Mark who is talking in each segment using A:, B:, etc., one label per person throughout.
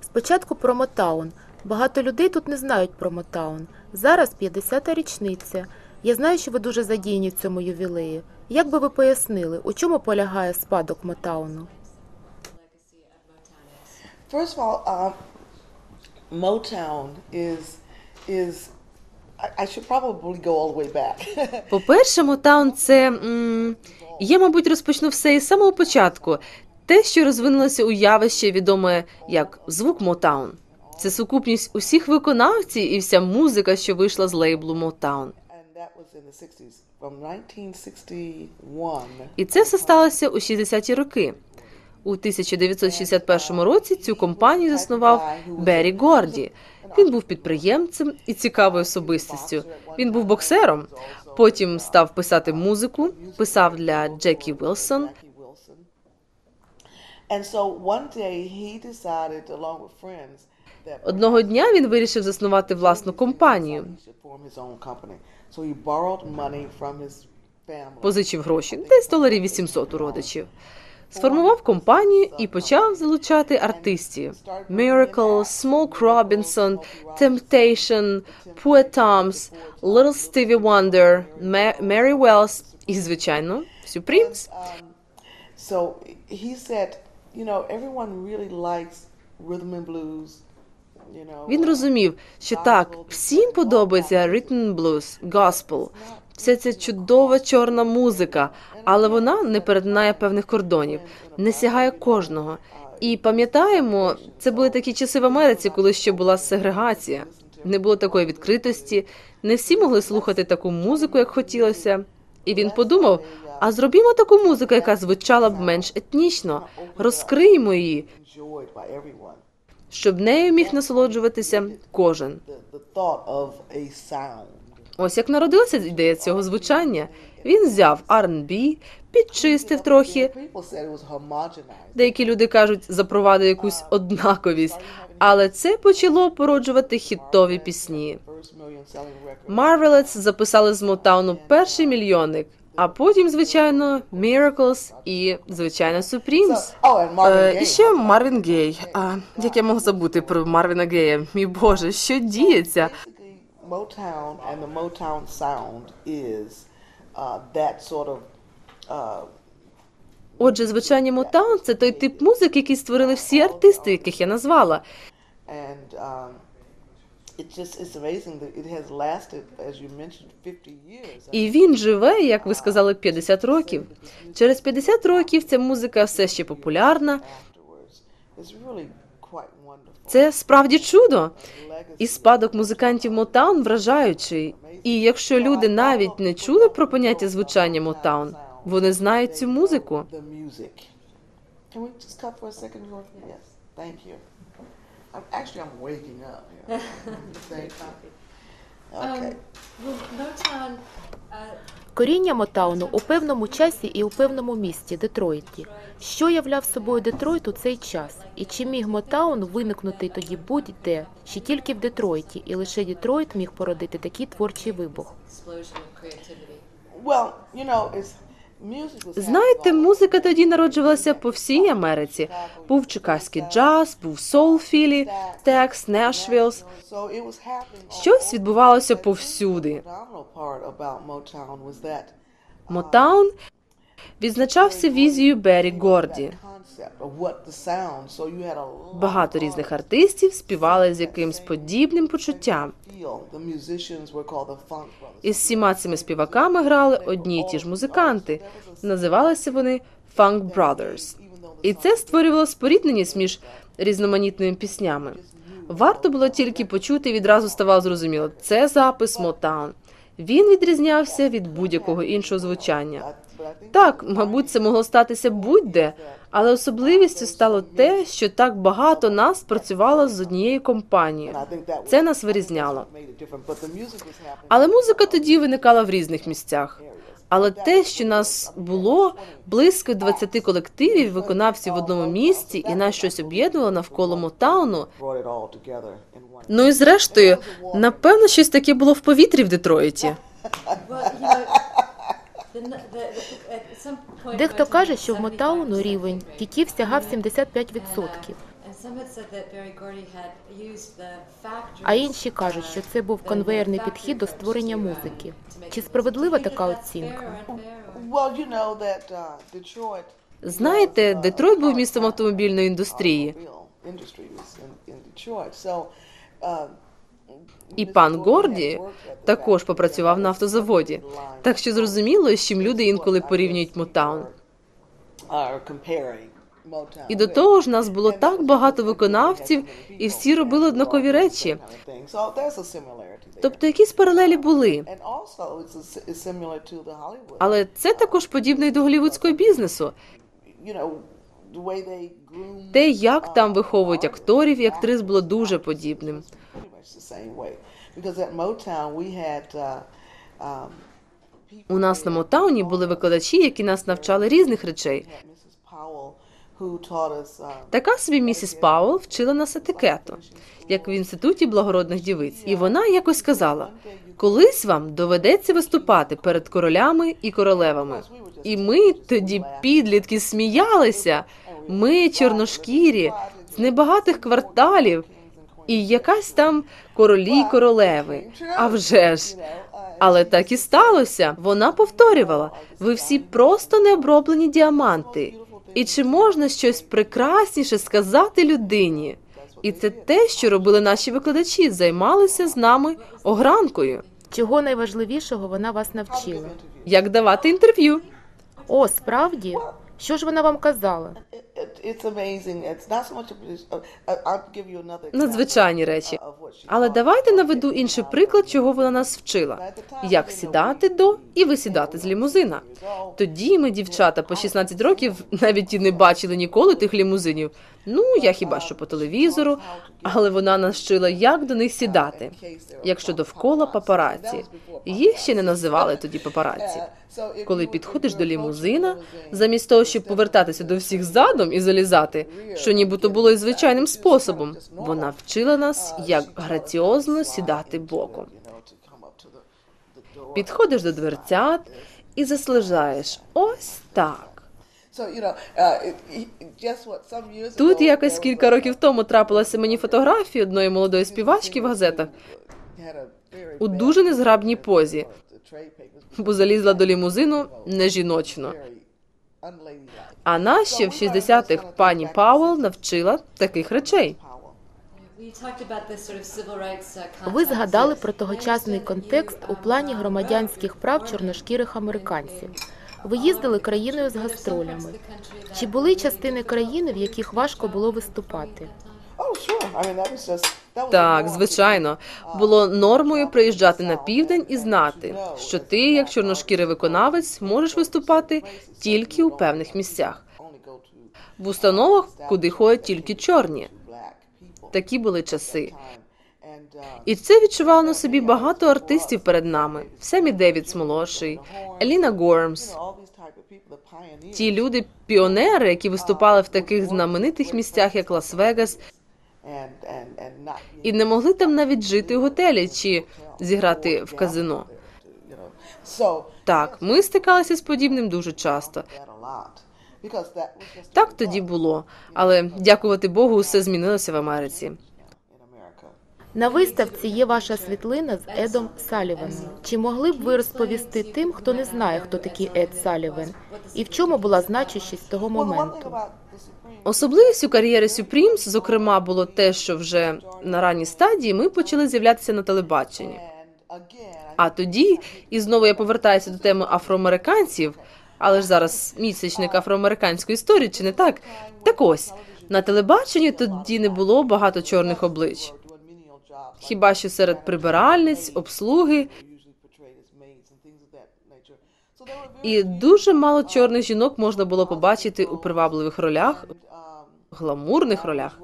A: Спочатку про Мотаун. Багато людей тут не знають про Мотаун. Зараз 50-та річниця. Я знаю, що ви дуже задіяні в цьому ювілеї. Як би ви пояснили, у чому полягає спадок Мотауну?
B: First of all, um, Motown is is I, I should probably go all the way back.
C: По-перше, Мотаун це м, я, мабуть, розпочну все із самого початку. Те, що розвинулося у явище, відоме як звук Мотаун. Це сукупність усіх виконавців і вся музика, що вийшла з лейблу Мотаун.
B: and that was in the 60s. From 1961,
C: І це все сталося у 60-ті роки. У 1961 році цю компанію заснував Беррі Горді. Він був підприємцем і цікавою особистістю. Він був боксером. Потім став писати музику, писав для Джекі Вілсон.
B: And so one day he decided, along with friends, that
C: Одного дня він вирішив заснувати власну компанію. позичив гроші, десь доларів 800 у родичів. Сформував компанію і почав залучати артистів: Miracle, Smoke Robinson, Temptation, Poet Toms, Little Stevie Wonder, Mary Wells і, звичайно, Supremes.
B: So he said, you know, everyone really likes rhythm and blues.
C: Він розумів, що так, всім подобається and blues, gospel, вся ця чудова чорна музика, але вона не перетинає певних кордонів, не сягає кожного. І пам'ятаємо, це були такі часи в Америці, коли ще була сегрегація, не було такої відкритості, не всі могли слухати таку музику, як хотілося. І він подумав: а зробімо таку музику, яка звучала б менш етнічно, розкриємо її, щоб нею міг насолоджуватися кожен. Ось як народилася ідея цього звучання. Він взяв R&B, підчистив трохи. Деякі люди кажуть, запровадив якусь однаковість, але це почало породжувати хітові пісні. Marvelettes записали з Мотауну перший мільйонник, а потім, звичайно, Miracles і, звичайно, Supremes. Е, і ще Марвін Гей. А як я можу забути про Марвіна Гея? Мій Боже, що діється?
B: Motown and the Motown sound is uh, that sort of uh,
C: Отже, звучання Мотаун це той тип музики, який створили всі артисти, яких я назвала.
B: and um,
C: І він живе, як ви сказали, 50 років. Через 50 років ця музика все ще популярна. Це справді чудо. І спадок музикантів Мотаун вражаючий. І якщо люди навіть не чули про поняття звучання Мотаун, вони знають цю музику.
B: Can we just cut for a second, Yes, thank you. I'm actually I'm waking up here. thank you. Okay.
A: Коріння Мотауну у певному часі і у певному місті Детройті. Що являв собою Детройт у цей час? І чи міг Мотаун виникнути тоді будь-де, чи тільки в Детройті, і лише Детройт міг породити такий творчий вибух?
B: Well, you know, it's
C: Знаєте, музика тоді народжувалася по всій Америці. Був чикаський джаз, був соул філі, текс, Нешвілс. Щось відбувалося повсюди.
B: that
C: Мотаун відзначався візією Беррі Горді. Багато різних артистів співали з якимсь подібним почуттям. Із всіма цими співаками грали одні й ті ж музиканти. Називалися вони Funk Brothers. І це створювало спорідненість між різноманітними піснями. Варто було тільки почути, і відразу ставало зрозуміло, це запис Мотаун. Він відрізнявся від будь-якого іншого звучання. Так, мабуть, це могло статися будь-де, але особливістю стало те, що так багато нас працювало з однією компанією. Це нас вирізняло. Але музика тоді виникала в різних місцях. Але те, що нас було близько 20 колективів, виконавців в одному місці, і нас щось об'єднувало навколо Мотауну. Ну і зрештою, напевно, щось таке було в повітрі в Детройті.
A: Дехто каже, що в Мотауну рівень кіків сягав 75%, а інші кажуть, що це був конвеєрний підхід до створення музики. Чи справедлива така оцінка?
B: Uh, Detroit.
C: Знаєте, Детройт був містом автомобільної індустрії. І пан Горді також попрацював на автозаводі. Так що зрозуміло, з чим люди інколи порівнюють Мотаун. І до того ж нас було так багато виконавців, і всі робили однакові речі. Тобто якісь паралелі були. Але це також подібно й до голівудського бізнесу. Те, як там виховують акторів і актрис, було дуже подібним.
B: The same way. Because at Motown we had uh, um,
C: У нас на Мотауні були викладачі, які нас навчали різних речей.
B: um,
C: Така собі місіс Пауэлл вчила нас етикету, як в інституті благородних дівиць. І вона якось сказала: колись вам доведеться виступати перед королями і королевами. І ми тоді підлітки сміялися. Ми чорношкірі з небагатих кварталів, і якась там королі й королеви. А вже ж. Але так і сталося. Вона повторювала: ви всі просто необроблені діаманти. І чи можна щось прекрасніше сказати людині? І це те, що робили наші викладачі, займалися з нами огранкою.
A: Чого найважливішого вона вас навчила?
C: Як давати інтерв'ю?
A: О, справді? Що ж вона вам казала?
C: Надзвичайні речі. Але давайте наведу інший приклад, чого вона нас вчила: як сідати до і висідати з лімузина. Тоді ми, дівчата, по 16 років, навіть і не бачили ніколи тих лімузинів. Ну, я хіба що по телевізору, але вона нас вчила, як до них сідати, якщо довкола папараці. Їх ще не називали тоді папараці. Коли підходиш до лімузина, замість того, щоб повертатися до всіх задом і залізати, що нібито було і звичайним способом, вона вчила нас, як граціозно сідати боком. Підходиш до дверцят і заслежаєш. Ось так.
B: Uh,
C: Тут якось кілька років тому трапилася мені фотографія одної молодої співачки в газетах у дуже незграбній позі, бо залізла до лімузину не жіночно.
B: Very.
C: А нас ще в 60-х пані Пауел навчила таких речей.
A: Ви згадали про тогочасний контекст у плані громадянських прав чорношкірих американців. Ви їздили країною з гастролями. Чи були частини країни, в яких важко було виступати?
B: Oh,
C: Так, звичайно, було нормою приїжджати на південь і знати, що ти, як чорношкірий виконавець, можеш виступати тільки у певних місцях, в установах, куди ходять тільки чорні. Такі були часи.
B: Uh,
C: І це відчувало на собі багато артистів перед нами. Семі Девідс молодший, Еліна Гормс. Ті люди, піонери, які виступали в таких знаменитих місцях, як Лас-Вегас, і не могли там навіть жити у готелі чи зіграти в казино. Так, ми стикалися з подібним дуже часто. Так тоді було, але дякувати Богу, все змінилося в Америці.
A: На виставці є ваша світлина з Едом Саліваном. Чи могли б ви розповісти тим, хто не знає, хто такий Ед Саліван, і в чому була значущість того моменту?
C: Особливістю кар'єри Сюпрімс, зокрема, було те, що вже на ранній стадії ми почали з'являтися на телебаченні. А тоді, і знову я повертаюся до теми афроамериканців, але ж зараз місячник афроамериканської історії, чи не так? Так ось на телебаченні тоді не було багато чорних облич. Хіба що серед прибиральниць, обслуги, і дуже мало чорних жінок можна було побачити у привабливих ролях, гламурних ролях.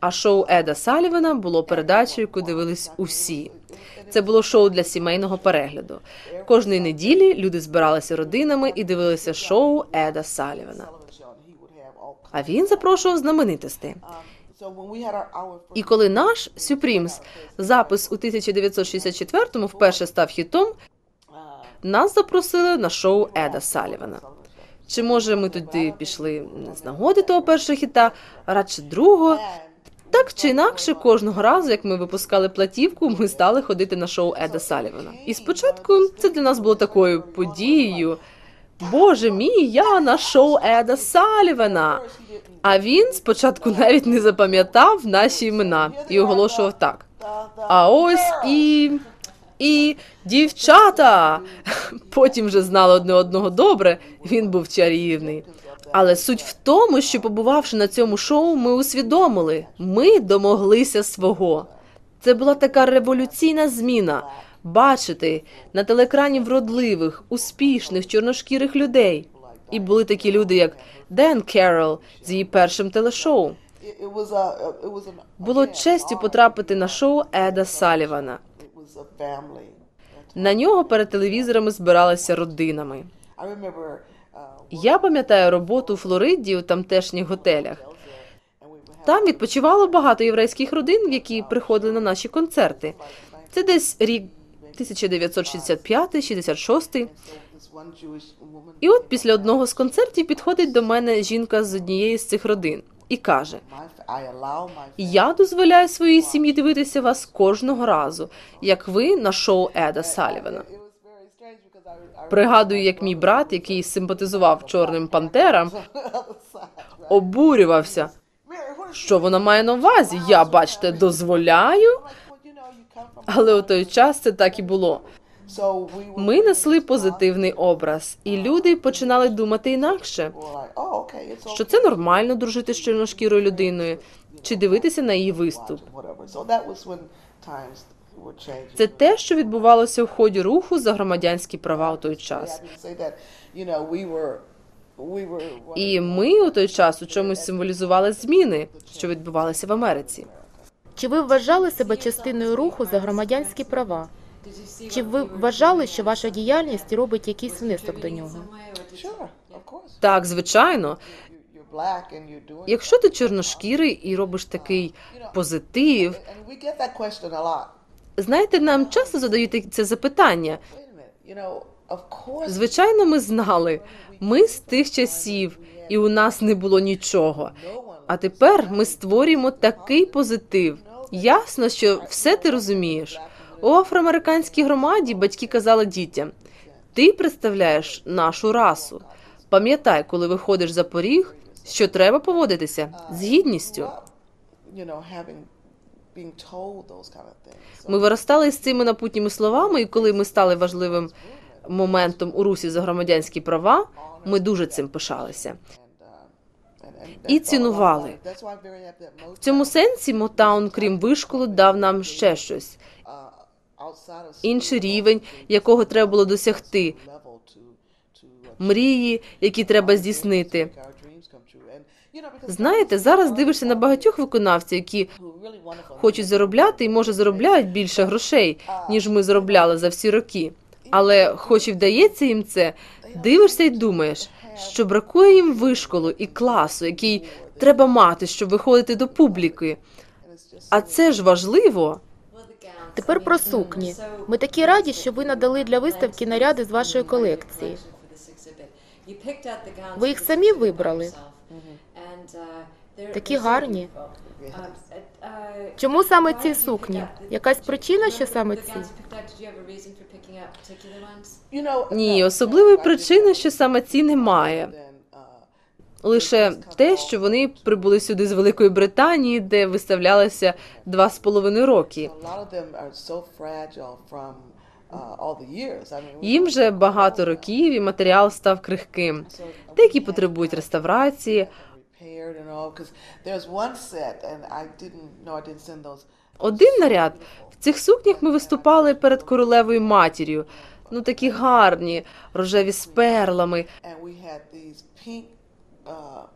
C: А шоу Еда Салівана було передачею, яку дивились усі. Це було шоу для сімейного перегляду. Кожної неділі люди збиралися родинами і дивилися шоу Еда Салівана. А він запрошував знаменитостей.
B: For
C: І коли наш Supremes запис у 1964-му вперше став хітом, нас запросили на шоу Еда Салівана. Чи може ми туди пішли не з нагоди того першого хіта, радше другого? Так чи інакше, кожного разу, як ми випускали платівку, ми стали ходити на шоу Еда Салівана. І спочатку це для нас було такою подією. Боже мій, я на шоу Еда Салівана. А він спочатку навіть не запам'ятав наші імена і оголошував так. А ось і. І дівчата. Потім вже знали одне одного добре. Він був чарівний. Але суть в тому, що побувавши на цьому шоу, ми усвідомили, ми домоглися свого. Це була така революційна зміна. Бачити на телеекрані вродливих, успішних, чорношкірих людей. І були такі люди, як Ден Керрол з її першим телешоу. Було честю потрапити на шоу Еда Салівана. На нього перед телевізорами збиралися родинами.
B: Uh,
C: Я пам'ятаю роботу у Флориді у тамтешніх готелях. Там відпочивало багато єврейських родин, які приходили на наші концерти. Це десь рік 1965-66.
B: this one Jewish woman.
C: І от після одного з концертів підходить до мене жінка з однієї з цих родин і каже: Я дозволяю своїй сім'ї дивитися вас кожного разу, як ви на шоу Еда Салівана. Пригадую, як мій брат, який симпатизував чорним пантерам, обурювався. Що вона має на увазі? Я, бачите, дозволяю. Але у той час це так і було. Ми несли позитивний образ, і люди починали думати інакше,
B: oh,
C: що це нормально дружити з чорношкірою людиною чи дивитися на її виступ. Це те, що відбувалося в ході руху за громадянські права у той час. І ми у той час у чомусь символізували зміни, що відбувалися в Америці.
A: Чи ви вважали себе частиною руху за громадянські права? Чи ви вважали, що ваша діяльність робить якийсь внесок до нього?
C: Так, звичайно, якщо ти чорношкірий і робиш такий позитив, знаєте, нам часто задають це запитання. Звичайно, ми знали. Ми з тих часів, і у нас не було нічого. А тепер ми створюємо такий позитив. Ясно, що все ти розумієш. У афроамериканській громаді батьки казали дітям: ти представляєш нашу расу. Пам'ятай, коли виходиш за поріг, що треба поводитися з гідністю. Ми виростали з цими напутніми словами, і коли ми стали важливим моментом у русі за громадянські права, ми дуже цим пишалися. І цінували. В цьому сенсі Мотаун, крім вишколу, дав нам ще щось. Інший рівень, якого треба було досягти, мрії, які треба здійснити. Знаєте, зараз дивишся на багатьох виконавців, які хочуть заробляти і може заробляють більше грошей, ніж ми заробляли за всі роки. Але хоч і вдається їм це, дивишся і думаєш, що бракує їм вишколу і класу, який треба мати, щоб виходити до публіки. А це ж важливо.
A: Тепер про сукні. Ми такі раді, що ви надали для виставки наряди з вашої колекції.
D: Ви їх самі вибрали?
A: Такі гарні. Чому саме ці сукні? Якась причина, що саме ці?
C: Ні, особливої причини, що саме ці немає. Лише те, що вони прибули сюди з Великої Британії, де виставлялися два з половиною роки.
B: uh,
C: Їм вже багато років і матеріал став крихким. Деякі потребують реставрації. Один наряд в цих сукнях ми виступали перед королевою матір'ю. Ну такі гарні, рожеві з перлами.
B: Uh,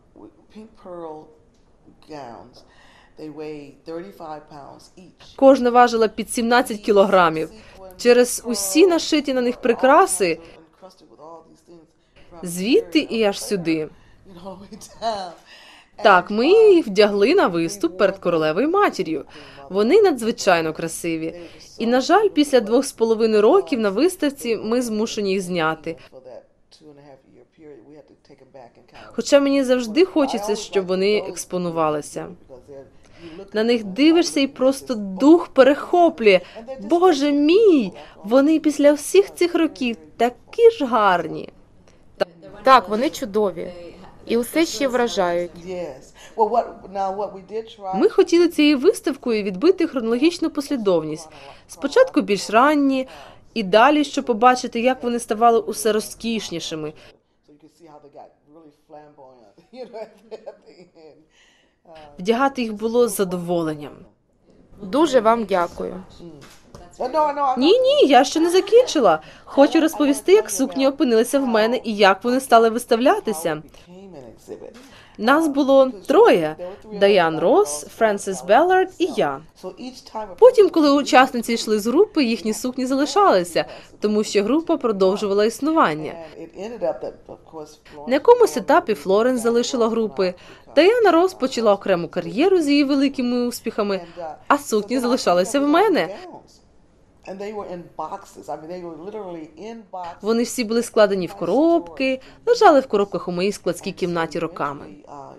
B: pink pearl gowns. They weigh 35 pounds each.
C: Кожна важила під 17 кілограмів. Через усі нашиті на них прикраси звідти і аж сюди. Так, ми їх вдягли на виступ перед королевою матір'ю. Вони надзвичайно красиві. І, на жаль, після двох з половиною років на виставці ми змушені їх зняти. Хоча мені завжди хочеться, щоб вони експонувалися. На них дивишся і просто дух перехоплює. Боже мій! Вони після всіх цих років такі ж гарні.
A: Так, вони чудові. І усе ще вражають.
C: Ми хотіли цією виставкою відбити хронологічну послідовність. Спочатку більш ранні, і далі, щоб побачити, як вони ставали усе розкішнішими. Вдягати їх було з задоволенням.
A: Дуже вам дякую.
C: Ні, ні, я ще не закінчила. Хочу розповісти, як сукні опинилися в мене і як вони стали виставлятися. Нас було троє: Даян Росс, Френсис Беллард і я. Потім, коли учасниці йшли з групи, їхні сукні залишалися, тому що група продовжувала існування. На якомусь етапі Флоренс залишила групи. Даяна Росс почала окрему кар'єру з її великими успіхами, а сукні залишалися в мене. Вони всі були складені в коробки, лежали в коробках у моїй складській кімнаті роками.
B: Uh.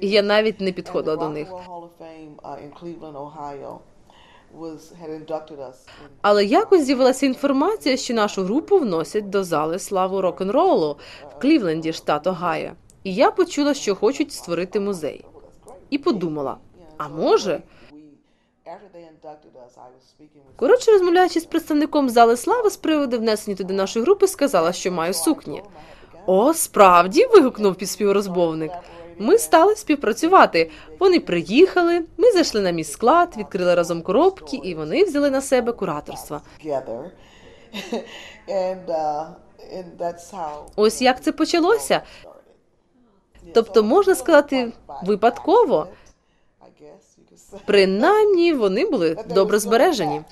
C: І я навіть не підходила до них.
B: Uh,
C: Але якось з'явилася інформація, що нашу групу вносять до зали славу рок-н-ролу в Клівленді, штат Огайо. І я почула, що хочуть створити музей. І подумала: а може? Коротше, розмовляючи з представником зали слави з приводу внесення туди нашої групи, сказала, що маю сукні. О, справді. вигукнув підспіврозмовник. Ми стали співпрацювати. Вони приїхали, ми зайшли на мій склад, відкрили разом коробки, і вони взяли на себе кураторство.
B: uh.
C: Ось як це почалося. Тобто, можна сказати, випадково. Принаймні вони були добре збережені.